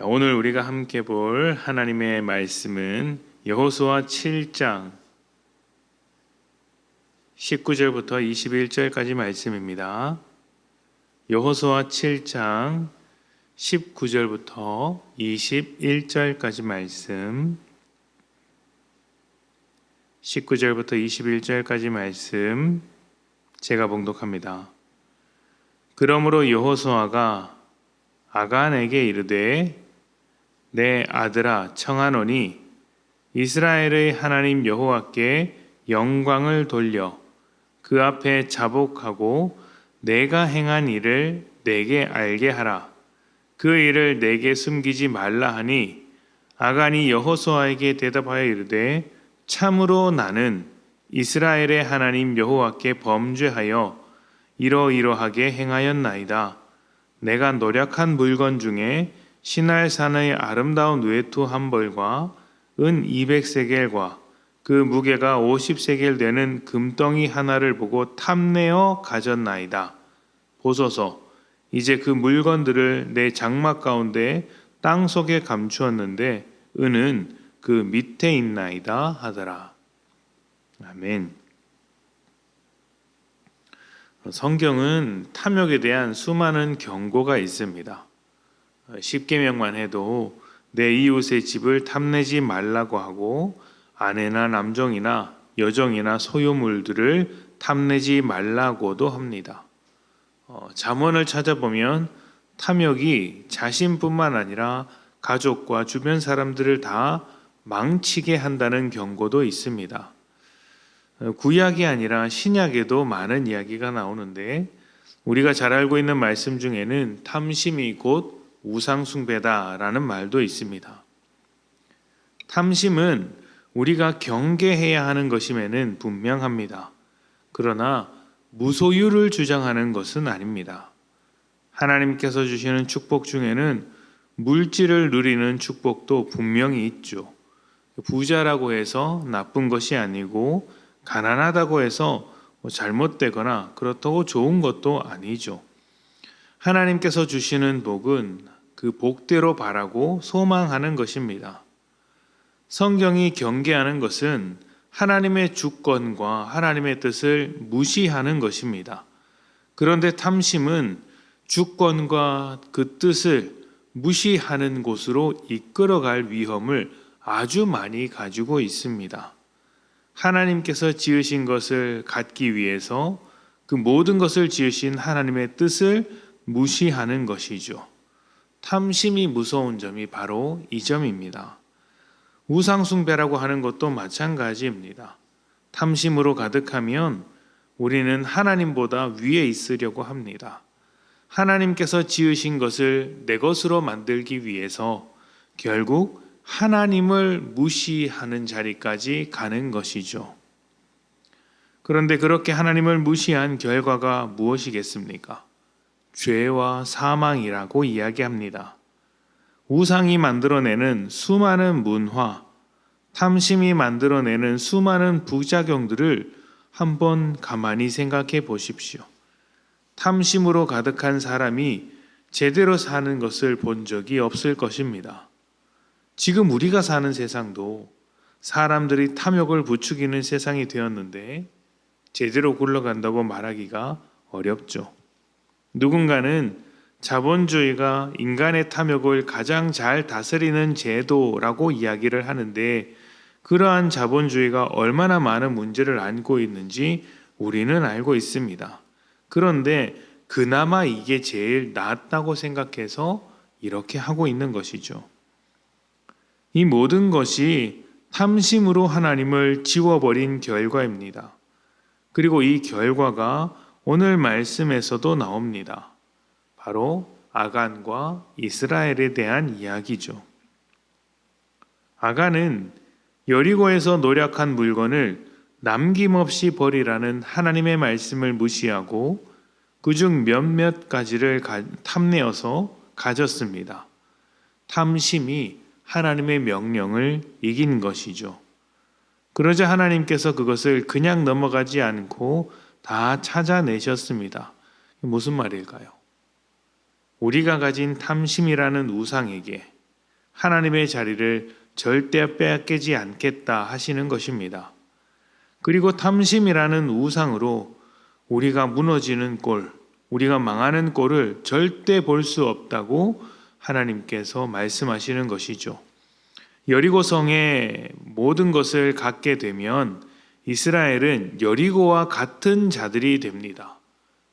자, 오늘 우리가 함께 볼 하나님의 말씀은 여호수아 7장 19절부터 21절까지 말씀입니다. 여호수아 7장 19절부터 21절까지 말씀 19절부터 21절까지 말씀 제가 봉독합니다. 그러므로 여호수아가 아간에게 이르되 내 아들아 청하노니 이스라엘의 하나님 여호와께 영광을 돌려. 그 앞에 자복하고 내가 행한 일을 내게 알게 하라. 그 일을 내게 숨기지 말라 하니 아간이 여호수아에게 대답하여 이르되 참으로 나는 이스라엘의 하나님 여호와께 범죄하여 이러이러하게 행하였나이다. 내가 노력한 물건 중에 신할산의 아름다운 외투 한 벌과 은 200세겔과 그 무게가 50세겔 되는 금덩이 하나를 보고 탐내어 가졌나이다. 보소서, 이제 그 물건들을 내 장막 가운데 땅 속에 감추었는데 은은 그 밑에 있나이다 하더라. 아멘. 성경은 탐욕에 대한 수많은 경고가 있습니다. 십계명만 해도 내 이웃의 집을 탐내지 말라고 하고 아내나 남정이나 여정이나 소유물들을 탐내지 말라고도 합니다. 어, 잠언을 찾아보면 탐욕이 자신뿐만 아니라 가족과 주변 사람들을 다 망치게 한다는 경고도 있습니다. 어, 구약이 아니라 신약에도 많은 이야기가 나오는데 우리가 잘 알고 있는 말씀 중에는 탐심이 곧 우상숭배다라는 말도 있습니다. 탐심은 우리가 경계해야 하는 것임에는 분명합니다. 그러나 무소유를 주장하는 것은 아닙니다. 하나님께서 주시는 축복 중에는 물질을 누리는 축복도 분명히 있죠. 부자라고 해서 나쁜 것이 아니고 가난하다고 해서 뭐 잘못되거나 그렇다고 좋은 것도 아니죠. 하나님께서 주시는 복은 그 복대로 바라고 소망하는 것입니다. 성경이 경계하는 것은 하나님의 주권과 하나님의 뜻을 무시하는 것입니다. 그런데 탐심은 주권과 그 뜻을 무시하는 곳으로 이끌어갈 위험을 아주 많이 가지고 있습니다. 하나님께서 지으신 것을 갖기 위해서 그 모든 것을 지으신 하나님의 뜻을 무시하는 것이죠. 탐심이 무서운 점이 바로 이 점입니다. 우상숭배라고 하는 것도 마찬가지입니다. 탐심으로 가득하면 우리는 하나님보다 위에 있으려고 합니다. 하나님께서 지으신 것을 내 것으로 만들기 위해서 결국 하나님을 무시하는 자리까지 가는 것이죠. 그런데 그렇게 하나님을 무시한 결과가 무엇이겠습니까? 죄와 사망이라고 이야기합니다. 우상이 만들어내는 수많은 문화, 탐심이 만들어내는 수많은 부작용들을 한번 가만히 생각해 보십시오. 탐심으로 가득한 사람이 제대로 사는 것을 본 적이 없을 것입니다. 지금 우리가 사는 세상도 사람들이 탐욕을 부추기는 세상이 되었는데 제대로 굴러간다고 말하기가 어렵죠. 누군가는 자본주의가 인간의 탐욕을 가장 잘 다스리는 제도라고 이야기를 하는데 그러한 자본주의가 얼마나 많은 문제를 안고 있는지 우리는 알고 있습니다. 그런데 그나마 이게 제일 낫다고 생각해서 이렇게 하고 있는 것이죠. 이 모든 것이 탐심으로 하나님을 지워버린 결과입니다. 그리고 이 결과가 오늘 말씀에서도 나옵니다. 바로 아간과 이스라엘에 대한 이야기죠. 아간은 여리고에서 노력한 물건을 남김없이 버리라는 하나님의 말씀을 무시하고 그중 몇몇 가지를 탐내어서 가졌습니다. 탐심이 하나님의 명령을 이긴 것이죠. 그러자 하나님께서 그것을 그냥 넘어가지 않고 다 찾아내셨습니다. 무슨 말일까요? 우리가 가진 탐심이라는 우상에게 하나님의 자리를 절대 빼앗기지 않겠다 하시는 것입니다. 그리고 탐심이라는 우상으로 우리가 무너지는 꼴, 우리가 망하는 꼴을 절대 볼 수 없다고 하나님께서 말씀하시는 것이죠. 여리고성의 모든 것을 갖게 되면 이스라엘은 여리고와 같은 자들이 됩니다.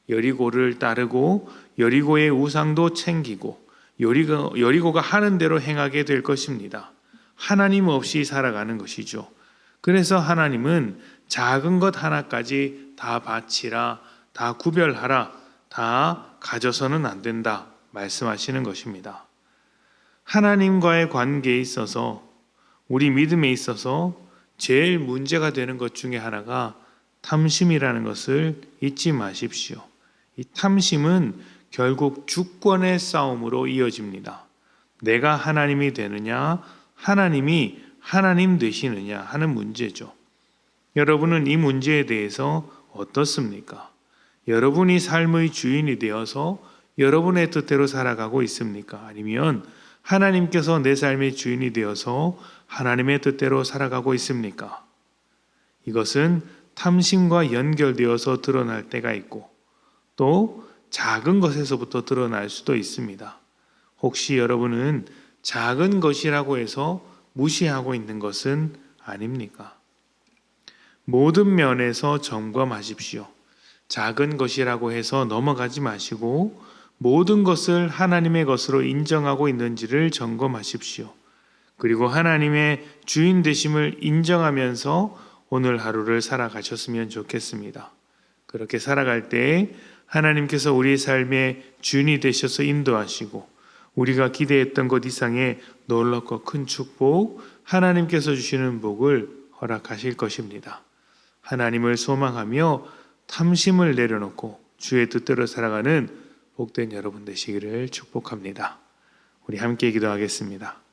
여리고를 따르고 여리고의 우상도 챙기고 여리고, 여리고가 하는 대로 행하게 될 것입니다. 하나님 없이 살아가는 것이죠. 그래서 하나님은 작은 것 하나까지 다 바치라, 다 구별하라, 다 가져서는 안 된다 말씀하시는 것입니다. 하나님과의 관계에 있어서 우리 믿음에 있어서 제일 문제가 되는 것 중에 하나가 탐심이라는 것을 잊지 마십시오. 이 탐심은 결국 주권의 싸움으로 이어집니다. 내가 하나님이 되느냐, 하나님이 하나님 되시느냐 하는 문제죠. 여러분은 이 문제에 대해서 어떻습니까? 여러분이 삶의 주인이 되어서 여러분의 뜻대로 살아가고 있습니까? 아니면 하나님께서 내 삶의 주인이 되어서 하나님의 뜻대로 살아가고 있습니까? 이것은 탐심과 연결되어서 드러날 때가 있고 또 작은 것에서부터 드러날 수도 있습니다. 혹시 여러분은 작은 것이라고 해서 무시하고 있는 것은 아닙니까? 모든 면에서 점검하십시오. 작은 것이라고 해서 넘어가지 마시고 모든 것을 하나님의 것으로 인정하고 있는지를 점검하십시오. 그리고 하나님의 주인 되심을 인정하면서 오늘 하루를 살아가셨으면 좋겠습니다. 그렇게 살아갈 때 하나님께서 우리 삶의 주인이 되셔서 인도하시고 우리가 기대했던 것 이상의 놀랍고 큰 축복, 하나님께서 주시는 복을 허락하실 것입니다. 하나님을 소망하며 탐심을 내려놓고 주의 뜻대로 살아가는 복된 여러분 되시기를 축복합니다. 우리 함께 기도하겠습니다.